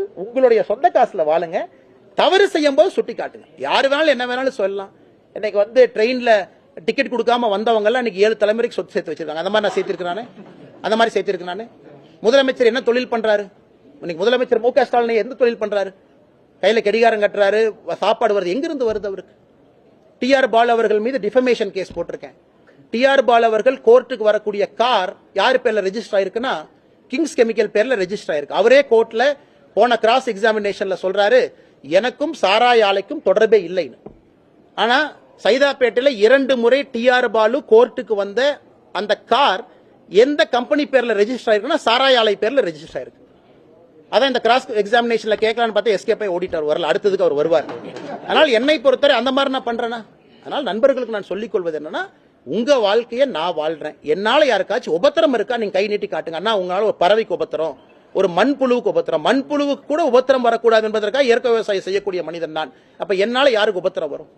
மக்கள் உங்களுடைய சொந்த காசுல வாழுங்க. தவறு செய்யும் போது சுட்டி காட்டுங்க யாரு வேணாலும் என்ன வேணாலும் சொல்லலாம். இன்னைக்கு வந்து ட்ரெயின்ல டிக்கெட் கொடுக்காம வந்தவங்க எல்லாம் இன்னைக்கு ஏழு தலைமுறைக்கு சொத்து சேர்த்து வச்சிருக்காங்க. அந்த மாதிரி நான் சேர்த்திருக்கிறானே அந்த மாதிரி சேர்த்திருக்கிறானே முதலமைச்சர் என்ன தொழில் பண்றாரு? இன்னைக்கு முதலமைச்சர் மு க ஸ்டாலின் எந்த தொழில் பண்றாரு? கையில கடிகாரம் கட்டுறாரு. சாப்பாடு வருது. எங்கிருந்து வருது அவருக்கு? டிஆர் பால் அவர்கள் மீது டிஃபமேஷன் கேஸ் போட்டிருக்கேன். டிஆர் பால் அவர்கள் கோர்ட்டுக்கு வரக்கூடிய கார் யார் பேர்ல ரெஜிஸ்டர் ஆயிருக்குன்னா கிங்ஸ் கெமிக்கல் பேர்ல ரெஜிஸ்டர் ஆயிருக்கு. அவரே கோர்ட்ல போன கிராஸ் எக்ஸாமினேஷன்ல சொல்றாரு எனக்கும் சாராய் ஆலைக்கும் தொடர்பே இல்லைன்னு. ஆனா சைதாப்பேட்டையில் இரண்டு முறை டிஆர் பாலு கோர்ட்டுக்கு வந்த அந்த கார் எந்த கம்பெனி பேர்ல ரெஜிஸ்டர் ஆயிருக்குன்னா சாராய ஆலை பேர்ல ரெஜிஸ்டர் ஆயிருக்கு. அதான் இந்த கிராஸ் எக்ஸாமினேஷன்ல கேட்கலான்னு பார்த்தா எஸ்கே போய் ஓடிட்டார். வரல அடுத்ததுக்கு அவர் வருவார். அதனால் என்னை பொறுத்தவரை அந்த மாதிரி நான் பண்றேனா? அதனால் நண்பர்களுக்கு நான் சொல்லிக் கொள்வது என்னன்னா உங்க வாழ்க்கையை நான் வாழ்றேன். என்னால யாருக்காச்சும் உபத்திரம் இருக்கா நீங்க கை நீட்டி காட்டுங்க. அண்ணா உங்களால ஒரு பறவைக்கு உபத்திரம். ஒரு மண்புழுவுக்கு உபத்திரம். மண்புழுவுக்கு கூட உபத்திரம் வரக்கூடாது என்பதற்காக இயற்கை விவசாயம் செய்யக்கூடிய மனிதன் நான். அப்ப என்னால யாருக்கு உபத்திரம் வரும்?